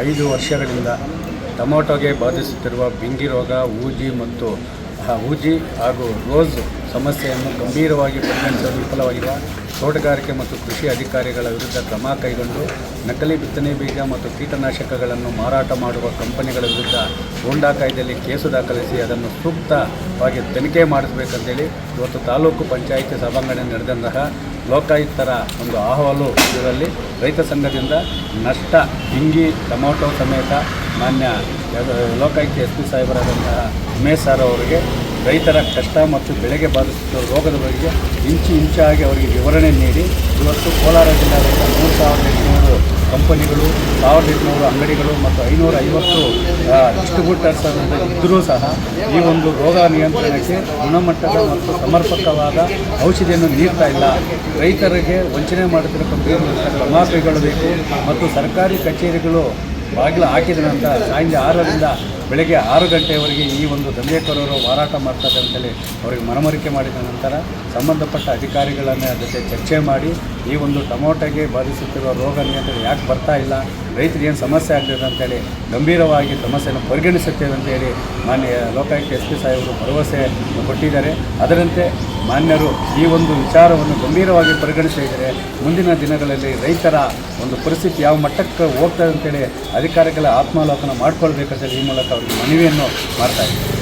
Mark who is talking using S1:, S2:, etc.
S1: ಐದು ವರ್ಷಗಳಿಂದ ಟೊಮೊಟೊಗೆ ಬಾಧಿಸುತ್ತಿರುವ ಬಿಂಗಿ ರೋಗ, ಊಜಿ ಮತ್ತು ಊಜಿ ಹಾಗೂ ರೋಸ್ ಸಮಸ್ಯೆಯನ್ನು ಗಂಭೀರವಾಗಿ ಪರಿಗಣಿಸಲು ವಿಫಲವಾಗಿರುವ ತೋಟಗಾರಿಕೆ ಮತ್ತು ಕೃಷಿ ಅಧಿಕಾರಿಗಳ ವಿರುದ್ಧ ಕ್ರಮ ಕೈಗೊಂಡು ನಕಲಿ ಬಿತ್ತನೆ ಬೀಜ ಮತ್ತು ಕೀಟನಾಶಕಗಳನ್ನು ಮಾರಾಟ ಮಾಡುವ ಕಂಪನಿಗಳ ವಿರುದ್ಧ ಗೂಂಡಾ ಕಾಯ್ದೆಯಲ್ಲಿ ಕೇಸು ದಾಖಲಿಸಿ ಅದನ್ನು ಸೂಕ್ತವಾಗಿ ತನಿಖೆ ಮಾಡಿಸಬೇಕಂತೇಳಿ ಇವತ್ತು ತಾಲೂಕು ಪಂಚಾಯಿತಿ ಸಭಾಂಗಣ ನಡೆದಂತಹ ಲೋಕಾಯುಕ್ತರ ಒಂದು ಅಹವಾಲು ಇದರಲ್ಲಿ ರೈತ ಸಂಘದಿಂದ ನಷ್ಟ, ಹಿಂಗಿ, ಟೊಮೊಟೊ ಸಮೇತ ಮಾನ್ಯ ಲೋಕಾಯುಕ್ತ ಎಸ್ ಪಿ ಸಾಹೇಬರಾದಂತಹ ಉಮೇಶ್ ಸರ್ ಅವರಿಗೆ ರೈತರ ಕಷ್ಟ ಮತ್ತು ಬೆಳೆಗೆ ಬಾಧಿಸುತ್ತಿರುವ ರೋಗದ ಬಗ್ಗೆ ಇಂಚು ಇಂಚಾಗಿ ಅವರಿಗೆ ವಿವರಣೆ ನೀಡಿ. ಇವತ್ತು ಕೋಲಾರ ಜಿಲ್ಲಾದ್ಯಂತ ಮೂರು ಸಾವಿರದ ಎಂಟುನೂರು ಕಂಪನಿಗಳು, ಸಾವಿರದ ಎಂಟುನೂರು ಅಂಗಡಿಗಳು ಮತ್ತು ಐನೂರ ಐವತ್ತು ಡಿಸ್ಟ್ರಿಬ್ಯೂಟರ್ಸ್ ಇದ್ದರೂ ಸಹ ಈ ಒಂದು ರೋಗ ನಿಯಂತ್ರಣಕ್ಕೆ ಗುಣಮಟ್ಟದ ಮತ್ತು ಸಮರ್ಪಕವಾದ ಔಷಧಿಯನ್ನು ನೀಡ್ತಾ ಇಲ್ಲ. ರೈತರಿಗೆ ವಂಚನೆ ಮಾಡುತ್ತಿರುವ ಕಂಪನಿಗಳ ಕ್ರಮ ಕೈಗೊಳ್ಳಬೇಕು ಮತ್ತು ಸರ್ಕಾರಿ ಕಚೇರಿಗಳು ಬಾಗಿಲು ಹಾಕಿದ ನಂತರ ಸಾಯಂಕಾಲ ಆರರಿಂದ ಬೆಳಗ್ಗೆ ಆರು ಗಂಟೆಯವರೆಗೆ ಈ ಒಂದು ದಂಧೆಕೋರರು ಮಾರಾಟ ಮಾಡ್ತಾರೆ ಅಂತೇಳಿ ಅವರಿಗೆ ಮನವರಿಕೆ ಮಾಡಿದ ನಂತರ ಸಂಬಂಧಪಟ್ಟ ಅಧಿಕಾರಿಗಳನ್ನೇ ಜೊತೆ ಚರ್ಚೆ ಮಾಡಿ ಈ ಒಂದು ಟೊಮೊಟೊಗೆ ಬಾಧಿಸುತ್ತಿರುವ ರೋಗ ನಿಯಂತ್ರಣ ಯಾಕೆ ಬರ್ತಾ ಇಲ್ಲ? ರೈತರಿಗೆ ಏನು ಸಮಸ್ಯೆ ಆಗ್ತದೆ ಅಂತೇಳಿ, ಗಂಭೀರವಾಗಿ ಸಮಸ್ಯೆಯನ್ನು ಪರಿಗಣಿಸುತ್ತೇವೆ ಅಂತೇಳಿ ಮಾನ್ಯ ಲೋಕಾಯುಕ್ತ ಎಸ್ ಪಿ ಸಾಹೇಬರು ಭರವಸೆ ಕೊಟ್ಟಿದ್ದಾರೆ. ಅದರಂತೆ ಮಾನ್ಯರು ಈ ಒಂದು ವಿಚಾರವನ್ನು ಗಂಭೀರವಾಗಿ ಪರಿಗಣಿಸಿದರೆ ಮುಂದಿನ ದಿನಗಳಲ್ಲಿ ರೈತರ ಒಂದು ಪರಿಸ್ಥಿತಿ ಯಾವ ಮಟ್ಟಕ್ಕೆ ಹೋಗ್ತದೆ ಅಂತೇಳಿ ಅಧಿಕಾರಿಗಳ ಆತ್ಮಾವಲೋಕನ ಮಾಡಿಕೊಳ್ಬೇಕಂತೇಳಿ ಈ ಮೂಲಕ ಅವರಿಗೆ ಮನವಿಯನ್ನು ಮಾಡ್ತಾ